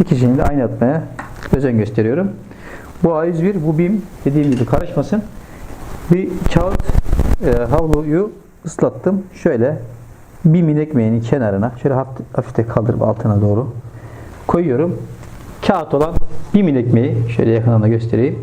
İkisini de aynı atmaya özen gösteriyorum. Bu A101, bu BİM dediğim gibi karışmasın. Bir kağıt e, havluyu ıslattım. Şöyle BİM'in ekmeğinin kenarına şöyle hafif de kaldırıp altına doğru koyuyorum. Kağıt olan BİM'in ekmeği şöyle yakından da göstereyim.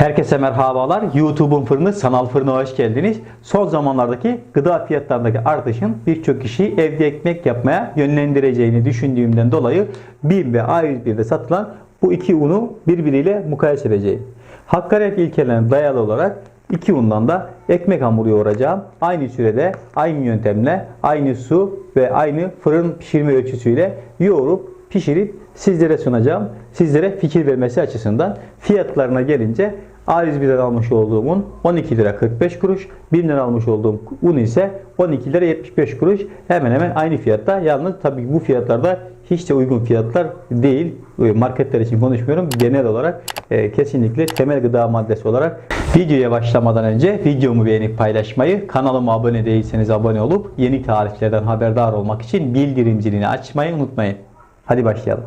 Herkese merhabalar. YouTube'un fırını Sanal Fırına hoş geldiniz. Son zamanlardaki gıda fiyatlarındaki artışın birçok kişiyi evde ekmek yapmaya yönlendireceğini düşündüğümden dolayı BİM ve A101'de satılan bu iki unu birbiriyle mukayese edeceğim. Hakkari ilkelerine dayalı olarak iki undan da ekmek hamuru yoğuracağım. Aynı sürede, aynı yöntemle, aynı su ve aynı fırın pişirme ölçüsüyle yoğurup pişirip sizlere sunacağım. Sizlere fikir vermesi açısından fiyatlarına gelince A101'den almış olduğum un 12 lira 45 kuruş. 1000 lira almış olduğum un ise 12 lira 75 kuruş. Hemen hemen aynı fiyatta. Yalnız tabii bu fiyatlarda hiç de uygun fiyatlar değil. E, Marketler için konuşmuyorum. Genel olarak e, kesinlikle temel gıda maddesi olarak videoya başlamadan önce videomu beğenip paylaşmayı, kanalıma abone değilseniz abone olup yeni tariflerden haberdar olmak için bildirim zilini açmayı unutmayın. Hadi başlayalım.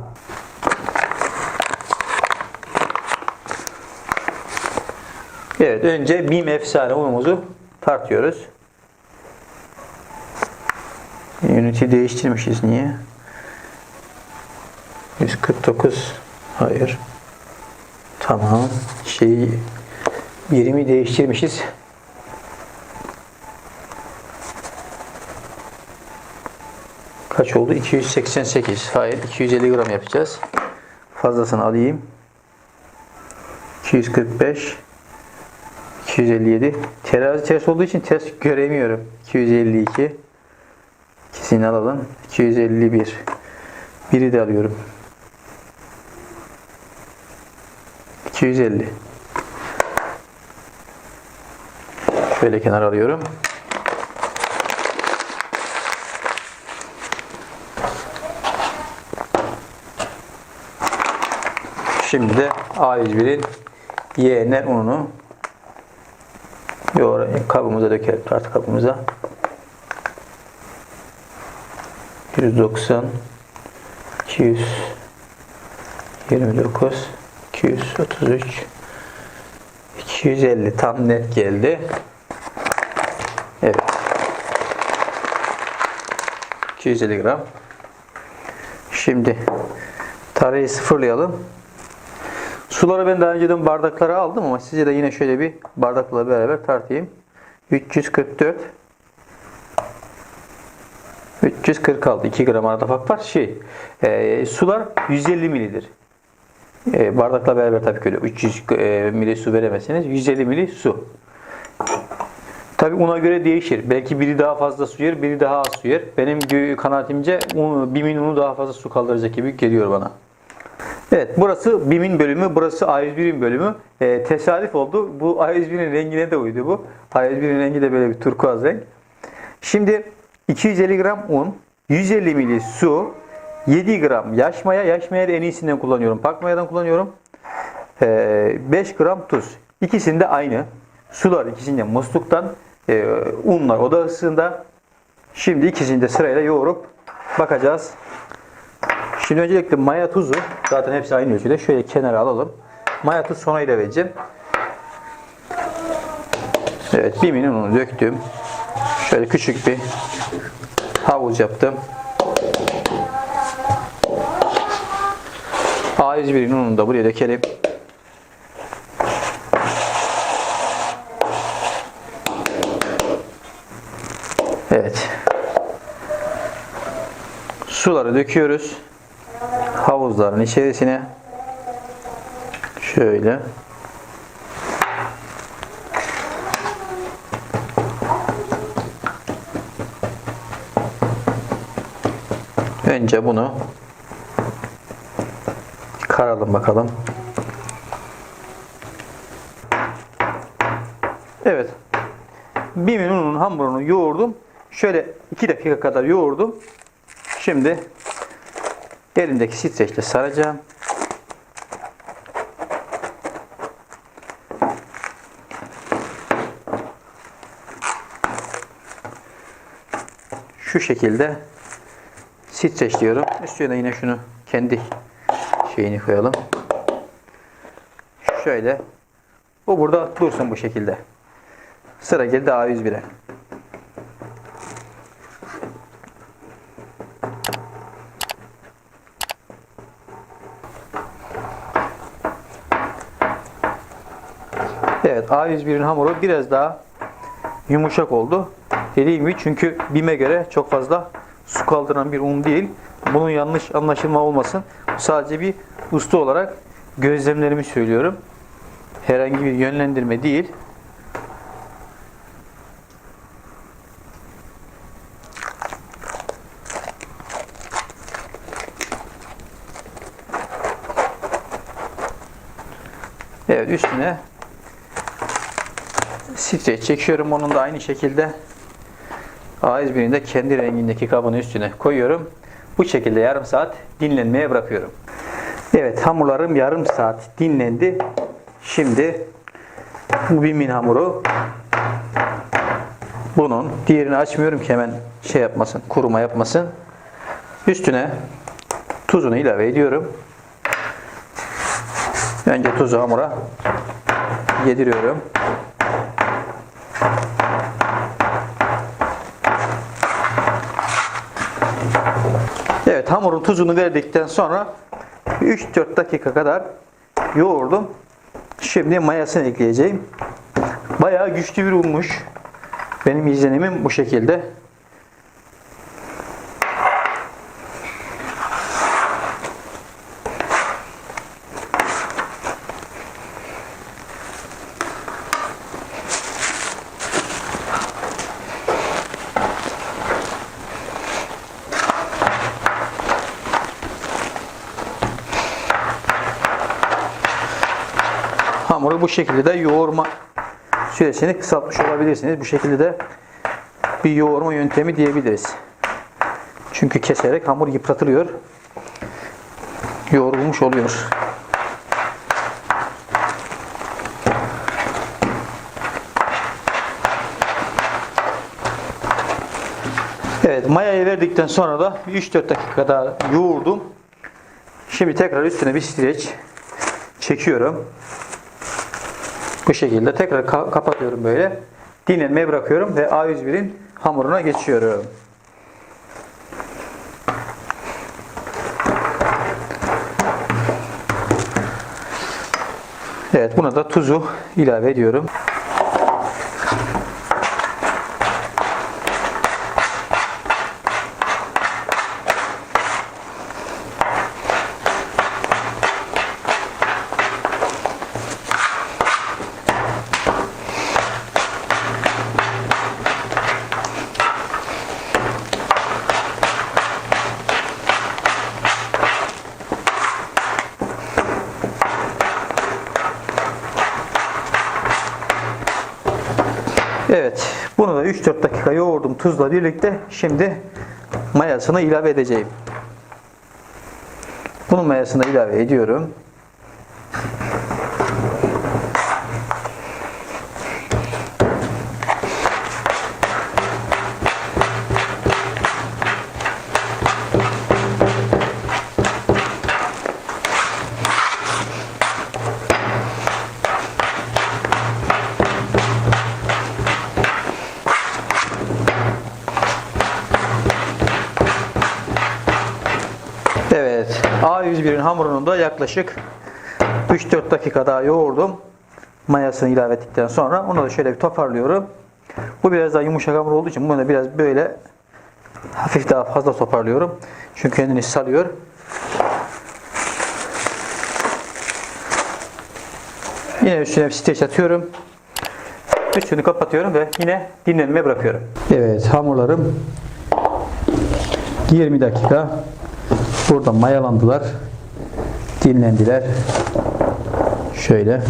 Evet, önce BİM efsane unumuzu tartıyoruz. Unity değiştirmişiz niye? 149 hayır. Tamam. Şeyi birimi değiştirmişiz. Kaç oldu? 288. Hayır, 250 gram yapacağız. Fazlasını alayım. 245 257 terazi ters olduğu için ters göremiyorum. 252 ikisini alalım. 251 biri de alıyorum. 250 şöyle kenara alıyorum. Şimdi de A101'in YNR ununu yoğur kabımıza dökelim tart kabımıza 190 229 233 250 tam net geldi. Evet. 250 gram. Şimdi tarayı sıfırlayalım. Suları ben daha önceden bardaklara aldım ama size de yine şöyle bir bardakla beraber tartayım. 344 346 2 gram arada fark var. Şey, e, sular 150 milidir. E, bardakla beraber tabii ki öyle 300 e, mili su veremezseniz 150 mili su. Tabii una göre değişir. Belki biri daha fazla su yer, biri daha az su yer. Benim kanaatimce un, BİM'in unu daha fazla su kaldıracak gibi geliyor bana. Evet burası BİM'in bölümü, burası A101'in bölümü. Ee, tesadüf oldu. Bu A101'in rengine de uydu bu. A101'in rengi de böyle bir turkuaz renk. Şimdi 250 gram un, 150 ml su, 7 gram yaş maya. Yaş maya en iyisinden kullanıyorum. Pak mayadan kullanıyorum. Ee, 5 gram tuz. İkisinde de aynı. Sular ikisinde musluktan, e, unlar oda ısısında. Şimdi ikisini de sırayla yoğurup bakacağız. Şimdi öncelikle maya tuzu zaten hepsi aynı ölçüde. Şöyle kenara alalım. Maya tuz sonra ilave edeceğim. Evet, biminin unu döktüm. Şöyle küçük bir havuz yaptım. A101'in ununu da buraya dökelim. Evet. Suları döküyoruz havuzların içerisine şöyle önce bunu karalım bakalım. Evet. Bimin ununun hamurunu yoğurdum. Şöyle 2 dakika kadar yoğurdum. Şimdi Elimdeki streçle saracağım. Şu şekilde streçliyorum. Üstüne yine şunu kendi şeyini koyalım. Şöyle. Bu burada dursun bu şekilde. Sıra geldi A101'e. Evet A101'in hamuru biraz daha yumuşak oldu. Dediğim gibi çünkü BİM'e göre çok fazla su kaldıran bir un değil. Bunun yanlış anlaşılma olmasın. Sadece bir usta olarak gözlemlerimi söylüyorum. Herhangi bir yönlendirme değil. Evet üstüne streç çekiyorum. Onun da aynı şekilde A101'in de kendi rengindeki kabın üstüne koyuyorum. Bu şekilde yarım saat dinlenmeye bırakıyorum. Evet hamurlarım yarım saat dinlendi. Şimdi bu bimin hamuru bunun diğerini açmıyorum ki hemen şey yapmasın, kuruma yapmasın. Üstüne tuzunu ilave ediyorum. Önce tuzu hamura yediriyorum. Evet hamurun tuzunu verdikten sonra 3-4 dakika kadar yoğurdum. Şimdi mayasını ekleyeceğim. Bayağı güçlü bir unmuş. Benim izlenimim bu şekilde. Hamuru bu şekilde de yoğurma süresini kısaltmış olabilirsiniz. Bu şekilde de bir yoğurma yöntemi diyebiliriz. Çünkü keserek hamur yıpratılıyor. Yoğrulmuş oluyor. Evet mayayı verdikten sonra da 3-4 dakika daha yoğurdum. Şimdi tekrar üstüne bir streç çekiyorum. Bu şekilde tekrar ka- kapatıyorum böyle. Dinlenmeye bırakıyorum ve A101'in hamuruna geçiyorum. Evet buna da tuzu ilave ediyorum. Evet, bunu da 3-4 dakika yoğurdum tuzla birlikte. Şimdi mayasını ilave edeceğim. Bunun mayasını ilave ediyorum. Evet, A101'in hamurunu da yaklaşık 3-4 dakika daha yoğurdum. Mayasını ilave ettikten sonra onu da şöyle bir toparlıyorum. Bu biraz daha yumuşak hamur olduğu için bunu da biraz böyle hafif daha fazla toparlıyorum. Çünkü kendini salıyor. Yine üstüne bir streç atıyorum. Üstünü kapatıyorum ve yine dinlenmeye bırakıyorum. Evet, hamurlarım 20 dakika Burada mayalandılar. Dinlendiler. Şöyle.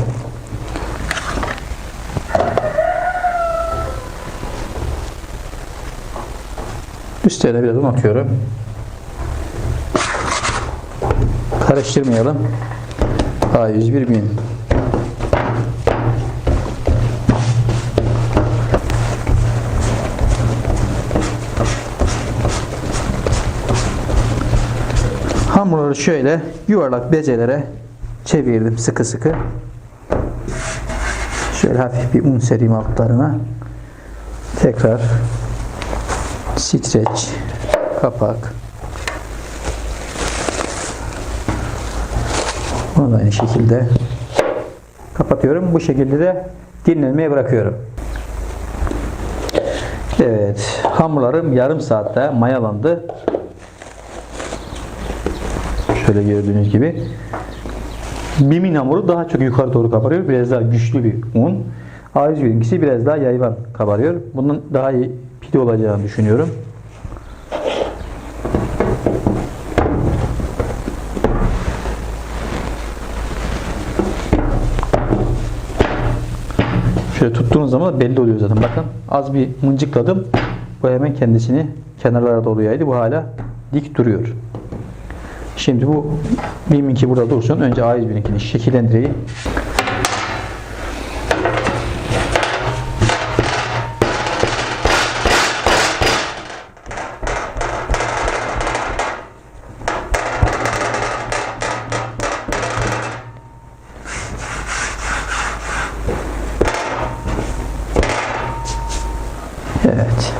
Üstlerine biraz un atıyorum. Karıştırmayalım. A101 bin. Hamurları şöyle yuvarlak bezelere çevirdim sıkı sıkı. Şöyle hafif bir un sereyim altlarına. Tekrar streç, kapak. Bunu da aynı şekilde kapatıyorum. Bu şekilde de dinlenmeye bırakıyorum. Evet, hamurlarım yarım saatte mayalandı. Şöyle gördüğünüz gibi. Bimin hamuru daha çok yukarı doğru kabarıyor. Biraz daha güçlü bir un. A101'inkisi biraz daha yayvan kabarıyor. Bunun daha iyi pide olacağını düşünüyorum. Şöyle tuttuğunuz zaman belli oluyor zaten. Bakın az bir mıncıkladım. Bu hemen kendisini kenarlara doğru yaydı. Bu hala dik duruyor. Şimdi bu BİM'inki burada dursun. Önce A101'inkini şekillendireyim. Evet.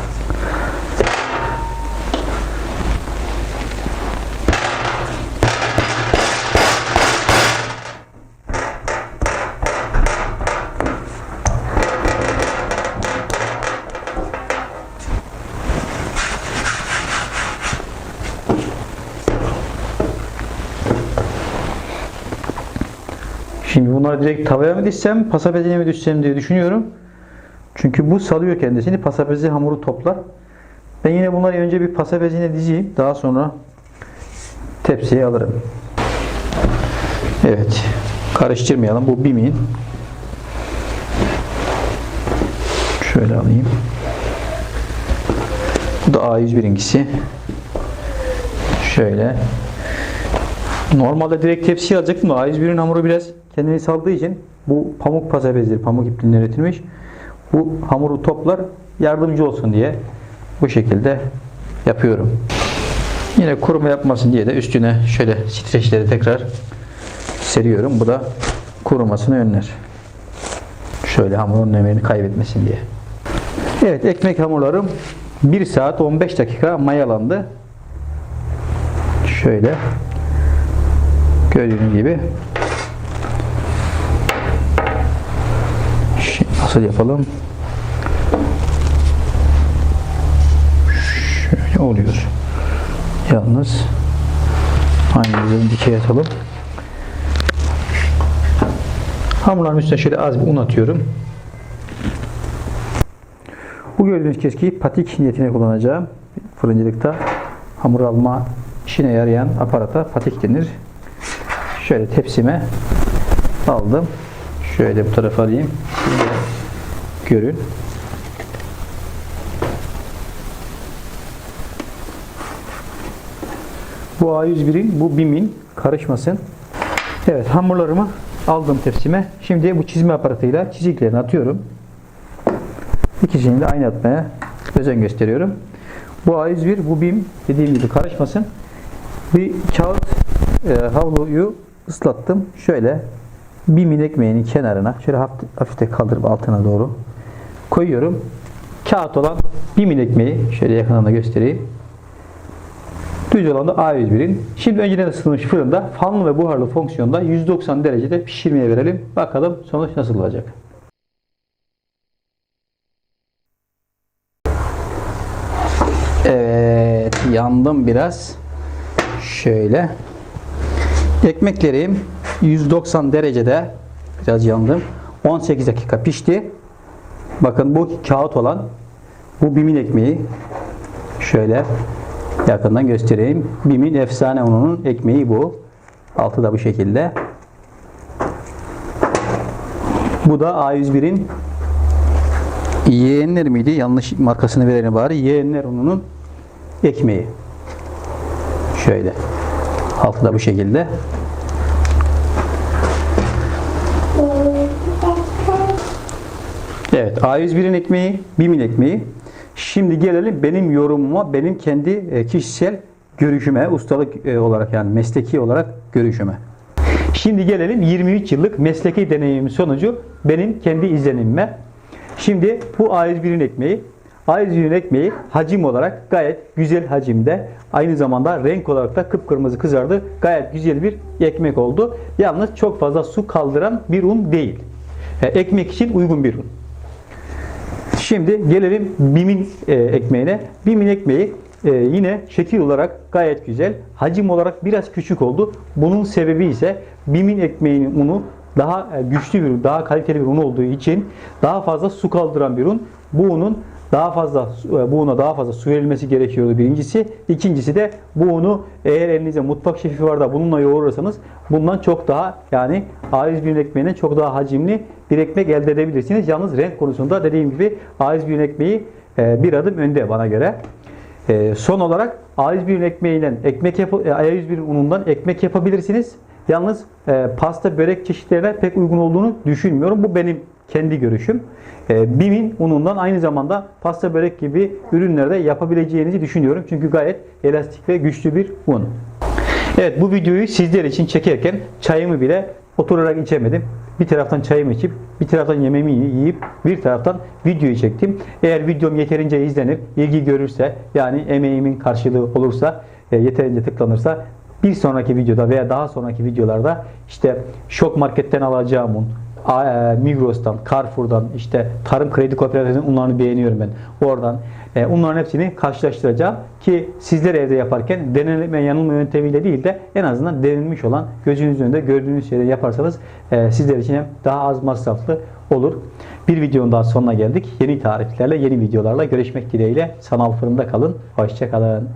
Şimdi bunları direkt tavaya mı dizsem, pasapezine mi düşsem diye düşünüyorum. Çünkü bu salıyor kendisini. Pasapezi hamuru toplar. Ben yine bunları önce bir pasapezine dizeyim. Daha sonra tepsiye alırım. Evet. Karıştırmayalım. Bu bimin. Şöyle alayım. Bu da A101'inkisi. Şöyle. Normalde direkt tepsiye alacaktım da A101'in hamuru biraz kendini saldığı için bu pamuk pasapezdir. Pamuk ipliğinden üretilmiş. Bu hamuru toplar yardımcı olsun diye bu şekilde yapıyorum. Yine kuruma yapmasın diye de üstüne şöyle streçleri tekrar seriyorum. Bu da kurumasını önler. Şöyle hamurun nemini kaybetmesin diye. Evet ekmek hamurlarım 1 saat 15 dakika mayalandı. Şöyle gördüğünüz gibi nasıl yapalım? Şöyle oluyor. Yalnız aynı dikey atalım. Hamurların üstüne şöyle az bir un atıyorum. Bu gördüğünüz keskiyi patik niyetine kullanacağım. Fırıncılıkta hamur alma işine yarayan aparata patik denir. Şöyle tepsime aldım. Şöyle bu tarafa alayım. Şöyle görün. Bu A101'in, bu BİM'in karışmasın. Evet hamurlarımı aldım tepsime. Şimdi bu çizme aparatıyla çiziklerini atıyorum. İkisini de aynı atmaya özen gösteriyorum. Bu A101, bu BİM dediğim gibi karışmasın. Bir kağıt e, havluyu ıslattım. Şöyle BİM'in ekmeğinin kenarına şöyle hafif, de kaldırıp altına doğru koyuyorum. Kağıt olan BİM'in ekmeği şöyle yakından da göstereyim. Düz olan da A101'in. Şimdi önceden ısıtılmış fırında fanlı ve buharlı fonksiyonda 190 derecede pişirmeye verelim. Bakalım sonuç nasıl olacak. Evet, yandım biraz. Şöyle. Ekmeklerim 190 derecede biraz yandım. 18 dakika pişti. Bakın bu kağıt olan bu bimin ekmeği. Şöyle yakından göstereyim. Bimin efsane ununun ekmeği bu. Altı da bu şekilde. Bu da A101'in yeğenler miydi? Yanlış markasını verelim bari. Yeğenler ununun ekmeği. Şöyle. Altı da bu şekilde. Evet, A101'in ekmeği, BİM'in ekmeği. Şimdi gelelim benim yorumuma, benim kendi e, kişisel görüşüme, ustalık e, olarak yani mesleki olarak görüşüme. Şimdi gelelim 23 yıllık mesleki deneyimim sonucu benim kendi izlenimime. Şimdi bu A101'in ekmeği. A101'in ekmeği hacim olarak gayet güzel hacimde. Aynı zamanda renk olarak da kıpkırmızı kızardı. Gayet güzel bir ekmek oldu. Yalnız çok fazla su kaldıran bir un değil. E, Ekmek için uygun bir un. Şimdi gelelim BİM'in e, ekmeğine. BİM'in ekmeği e, yine şekil olarak gayet güzel. Hacim olarak biraz küçük oldu. Bunun sebebi ise BİM'in ekmeğinin unu daha e, güçlü bir daha kaliteli bir un olduğu için daha fazla su kaldıran bir un. Bu unun daha fazla e, bu una daha fazla su verilmesi gerekiyordu birincisi. İkincisi de bu unu eğer elinizde mutfak şefi var da bununla yoğurursanız bundan çok daha yani A101'in ekmeğinden çok daha hacimli bir ekmek elde edebilirsiniz. Yalnız renk konusunda dediğim gibi A101'in ekmeği e, bir adım önde bana göre. E, Son olarak A101'in ekmeğiyle ekmek yap A101 unundan ekmek yapabilirsiniz. Yalnız pasta börek çeşitlerine pek uygun olduğunu düşünmüyorum. Bu benim kendi görüşüm. E, BİM'in unundan aynı zamanda pasta börek gibi ürünlerde yapabileceğinizi düşünüyorum. Çünkü gayet elastik ve güçlü bir un. Evet bu videoyu sizler için çekerken çayımı bile oturarak içemedim. Bir taraftan çayımı içip bir taraftan yemeğimi yiyip bir taraftan videoyu çektim. Eğer videom yeterince izlenir, ilgi görürse yani emeğimin karşılığı olursa, e, yeterince tıklanırsa bir sonraki videoda veya daha sonraki videolarda işte şok marketten alacağım un, Migros'tan, Carrefour'dan, işte Tarım Kredi Kooperatifinin unlarını beğeniyorum ben. Oradan e, unların hepsini karşılaştıracağım ki sizler evde yaparken deneme yanılma yöntemiyle değil de en azından denilmiş olan gözünüzün önünde gördüğünüz şeyleri yaparsanız e, sizler için hem daha az masraflı olur. Bir videonun daha sonuna geldik. Yeni tariflerle, yeni videolarla görüşmek dileğiyle. Sanal fırında kalın. Hoşçakalın.